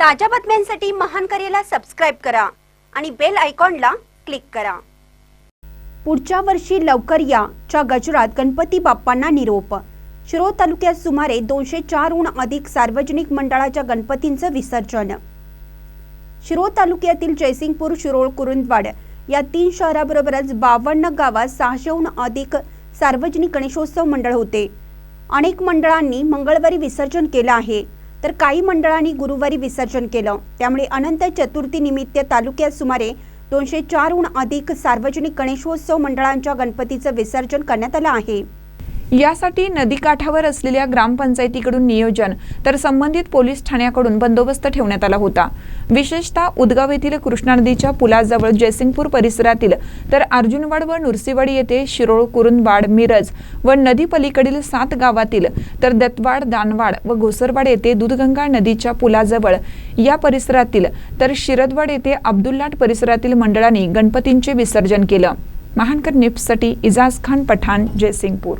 ताज्या बातम्यांसाठी महान करेला सबस्क्राईब करा आणि बेल आयकॉनला क्लिक करा. पुढच्या वर्षी लवकर या च्या गजरात गणपती बाप्पांना निरोप. शिरोळ तालुक्यात सुमारे दोनशे चारहून अधिक सार्वजनिक मंडळाच्या गणपतींचं विसर्जन. शिरोळ तालुक्यातील जयसिंगपूर शिरोळ कुरुंदवाड या तीन शहराबरोबरच बावन्न गावात सहाशेहून अधिक सार्वजनिक गणेशोत्सव मंडळ होते. अनेक मंडळांनी मंगळवारी विसर्जन केलं आहे. तर काही मंडळांनी गुरुवारी विसर्जन केलं. त्यामुळे अनंत चतुर्थी निमित्त तालुक्यात सुमारे दोनशे चारहून अधिक सार्वजनिक गणेशोत्सव मंडळांच्या गणपतीचं विसर्जन करण्यात आलं आहे. यासाठी नदीकाठावर असलेल्या ग्रामपंचायतीकडून नियोजन तर संबंधित पोलीस ठाण्याकडून बंदोबस्त ठेवण्यात आला होता. विशेषतः उदगाव येथील कृष्णा नदीच्या पुलाजवळ जयसिंगपूर परिसरातील तर अर्जुनवाड व नुरसीवाडी येथे शिरोळ कुरुंदवाड मिरज व नदी पलीकडील सात गावातील तर दत्तवाड दानवाड व घोसरवाड येथे दूधगंगा नदीच्या पुलाजवळ या परिसरातील तर शिरदवाड येथे अब्दुल्लाट परिसरातील मंडळांनी गणपतींचे विसर्जन केलं. महानकर निप्ससाठी इजाज खान पठाण जयसिंगपूर.